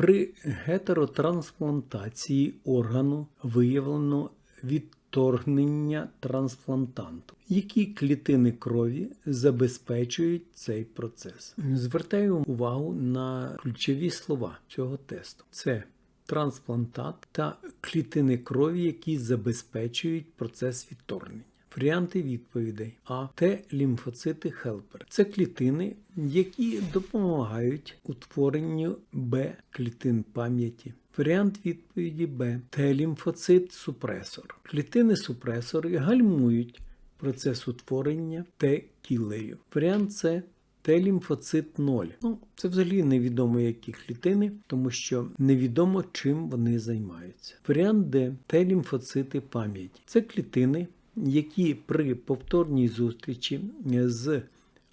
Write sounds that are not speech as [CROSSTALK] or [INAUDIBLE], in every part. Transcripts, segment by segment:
При гетеротрансплантації органу виявлено відторгнення трансплантанту. Які клітини крові забезпечують цей процес? Звертаю увагу на ключові слова цього тесту: це трансплантат та клітини крові, які забезпечують процес відторгнення. Варіанти відповідей А. Т. Лімфоцити Хелпер. Це клітини, які допомагають утворенню Б клітин пам'яті. Варіант відповіді Б. Т. Лімфоцит супресор. Клітини супресори гальмують процес утворення Т кілерів. Варіант С. Т-лімфоцит 0. Ну, це взагалі невідомо які клітини, тому що невідомо чим вони займаються. Варіант Д. Т-лімфоцити пам'яті. Це клітини, які при повторній зустрічі з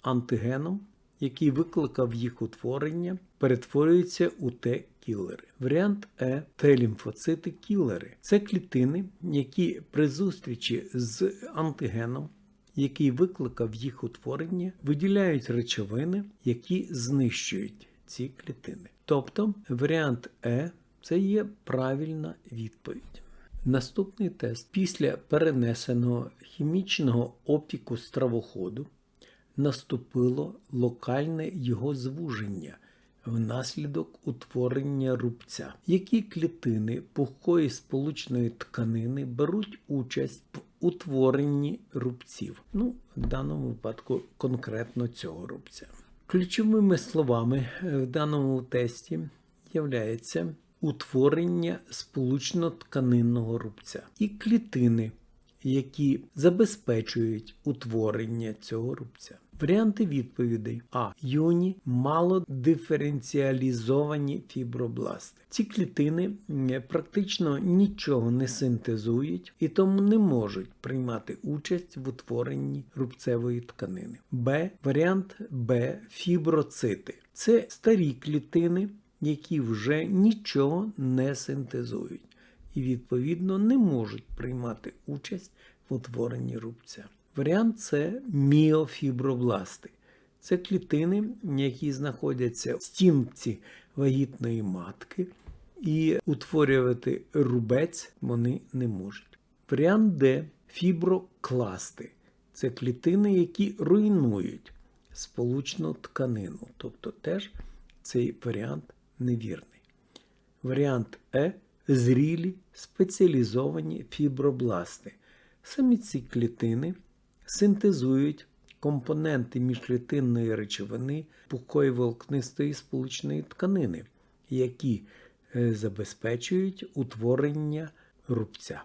антигеном, який викликав їх утворення, перетворюються у Т-кілери. Варіант Е Т-лімфоцити кілери. Це клітини, які при зустрічі з антигеном який викликав їх утворення, виділяють речовини, які знищують ці клітини. Тобто варіант Е це є правильна відповідь. Наступний тест після перенесеного хімічного опіку стравоходу наступило локальне його звуження внаслідок утворення рубця. Які клітини пухкої сполучної тканини беруть участь в утворенні рубців? Ну, в даному випадку конкретно цього рубця. Ключовими словами в даному тесті являється утворення сполучно-тканинного рубця і клітини, які забезпечують утворення цього рубця. Варіанти відповідей А. Юні малодиференціалізовані фібробласти. Ці клітини практично нічого не синтезують і тому не можуть приймати участь в утворенні рубцевої тканини. Б. Варіант Б. Фіброцити. Це старі клітини, які вже нічого не синтезують і, відповідно, не можуть приймати участь в утворенні рубця. Варіант це міофібробласти. Це клітини, які знаходяться в стінці вагітної матки, і утворювати рубець вони не можуть. Варіант Д фіброкласти. Це клітини, які руйнують сполучну тканину. Тобто теж цей варіант невірний. Варіант Е зрілі спеціалізовані фібробласти. Самі ці клітини синтезують компоненти міжклітинної речовини пухкої волокнистої сполучної тканини, які забезпечують утворення рубця.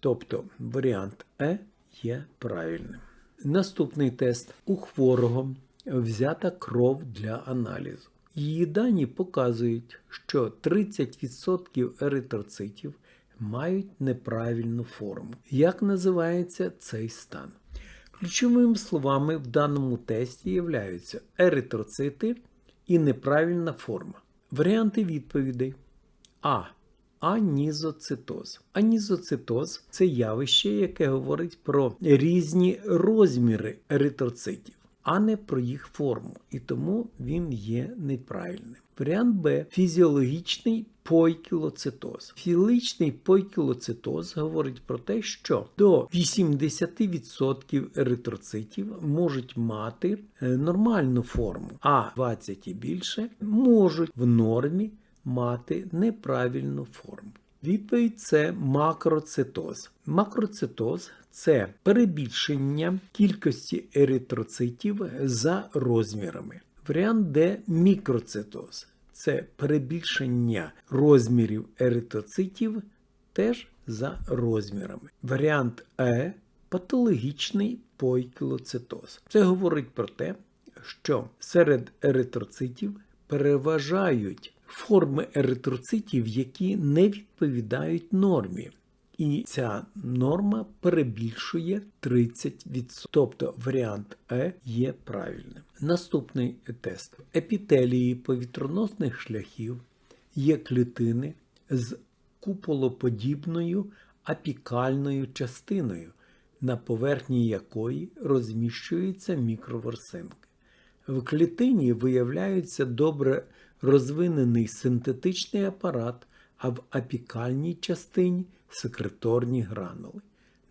Тобто варіант Е є правильним. Наступний тест у хворого взята кров для аналізу. Її дані показують, що 30% еритроцитів мають неправильну форму. Як називається цей стан? Ключовими словами в даному тесті являються еритроцити і неправильна форма. Варіанти відповідей А. Анізоцитоз. Анізоцитоз це явище, яке говорить про різні розміри еритроцитів, а не про їх форму, і тому він є неправильним. Варіант Б фізіологічний пойкілоцитоз. Фізіологічний пойкілоцитоз говорить про те, що до 80% еритроцитів можуть мати нормальну форму, а 20 і більше можуть в нормі мати неправильну форму. Відповідь це макроцитоз. Макроцитоз це перебільшення кількості еритроцитів за розмірами. Варіант Д мікроцитоз це перебільшення розмірів еритроцитів теж за розмірами. Варіант Е патологічний пойкілоцитоз. Це говорить про те, що серед еритроцитів переважають форми еритроцитів, які не відповідають нормі. І ця норма перебільшує 30%. Тобто варіант Е є правильним. Наступний тест. Епітелії повітроносних шляхів є клітини з куполоподібною апікальною частиною, на поверхні якої розміщуються мікроворсинки. В клітині виявляється добре розвинений синтетичний апарат, а в апікальній частині секреторні гранули.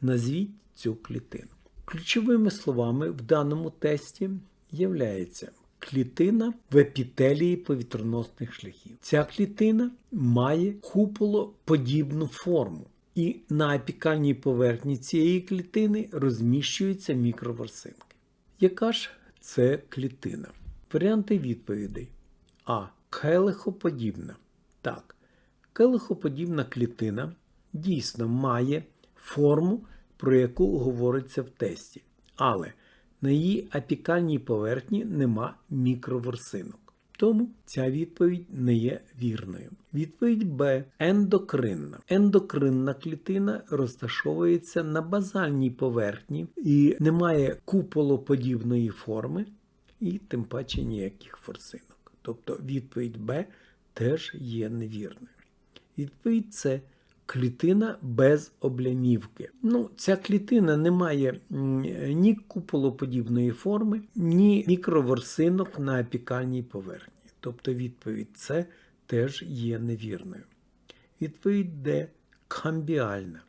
Назвіть цю клітину. Ключовими словами в даному тесті являється клітина в епітелії повітроносних шляхів. Ця клітина має куполоподібну форму, і на апікальній поверхні цієї клітини розміщуються мікроворсинки. Яка ж це клітина? Варіанти відповідей. А. Келихоподібна. Так, келихоподібна клітина дійсно має форму, про яку говориться в тесті. Але на її апікальній поверхні нема мікроворсинок. Тому ця відповідь не є вірною. Відповідь Б. Ендокринна. Ендокринна клітина розташовується на базальній поверхні і не має куполоподібної форми, і тим паче ніяких форсинок. Тобто відповідь Б теж є невірною. Відповідь С. Клітина без облямівки. Ну, Ця клітина не має ні куполоподібної форми, ні мікроворсинок на апікальній поверхні. Тобто відповідь С теж є невірною. Відповідь Д. Камбіальна.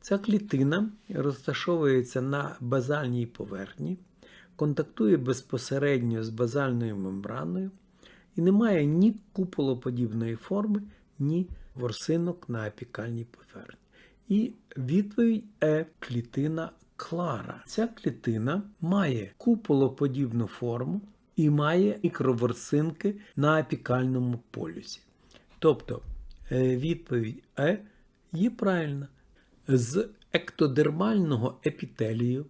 Ця клітина розташовується на базальній поверхні, контактує безпосередньо з базальною мембраною і не має ні куполоподібної форми, ні ворсинок на апікальній поверхні. І відповідь Е клітина клара. Ця клітина має куполоподібну форму і має мікроворсинки на апікальному полюсі. Тобто е, відповідь Е є правильна. З ектодермального епітелію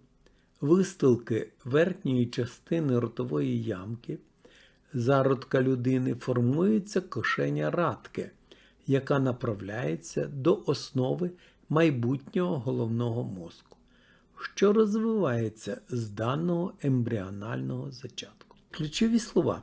вистилки верхньої частини ротової ямки зародка людини формується кишеня радки, яка направляється до основи майбутнього головного мозку, що розвивається з даного ембріонального зачатку. Ключові слова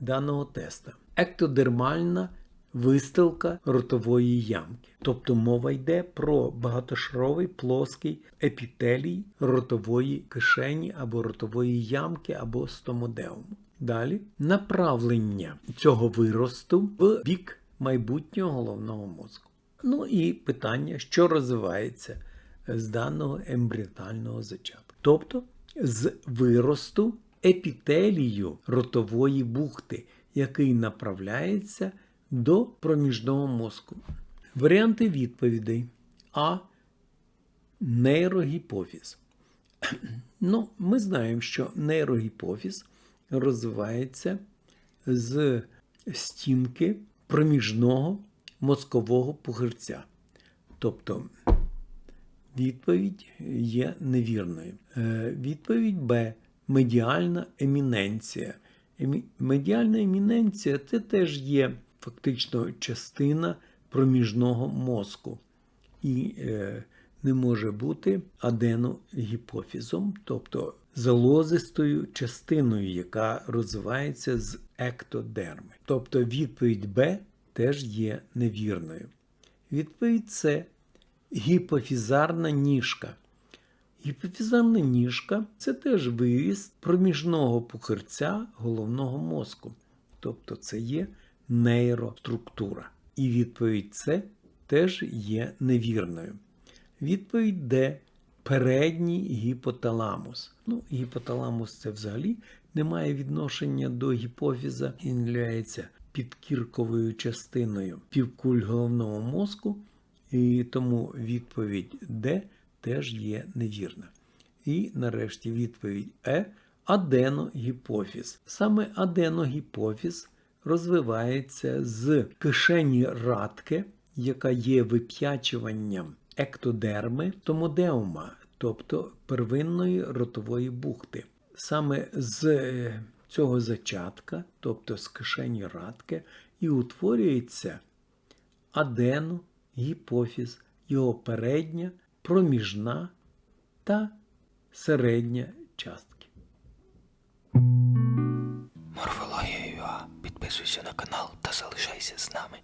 даного теста: ектодермальна вистилка ротової ямки. Тобто мова йде про багатошаровий плоский епітелій ротової кишені або ротової ямки або стомодеуму. Далі направлення цього виросту в бік майбутнього головного мозку. Ну і питання, що розвивається з даного ембріонального зачатку. Тобто з виросту епітелію ротової бухти, який направляється до проміжного мозку. Варіанти відповідей А. Нейрогіпофіз. [CLEARS THROAT] Ну, Ми знаємо, що нейрогіпофіз розвивається з стінки проміжного мозкового пухирця. Тобто відповідь є невірною. Е, Відповідь Б. Медіальна еміненція. Емі- Медіальна еміненція це теж є фактично частина проміжного мозку і е, не може бути аденогіпофізом, тобто залозистою частиною, яка розвивається з ектодерми. Тобто відповідь Б теж є невірною. Відповідь С гіпофізарна ніжка. Гіпофізарна ніжка це теж виріст проміжного пухирця головного мозку. Тобто це є нейроструктура. І відповідь С теж є невірною. Відповідь Д. Передній гіпоталамус. Ну, гіпоталамус це взагалі не має відношення до гіпофіза не являється підкірковою частиною півкуль головного мозку, і тому відповідь Д теж є невірна. І нарешті відповідь Е аденогіпофіз. Саме аденогіпофіз розвивається з кишені радки, яка є вип'ячуванням ектодерми томодеума, тобто первинної ротової бухти. Саме з е, цього зачатка, тобто з кишені радки, і утворюється аденогіпофіз, його передня, проміжна та середня частки. Морфологія.ua. Підписуйся на канал та залишайся з нами.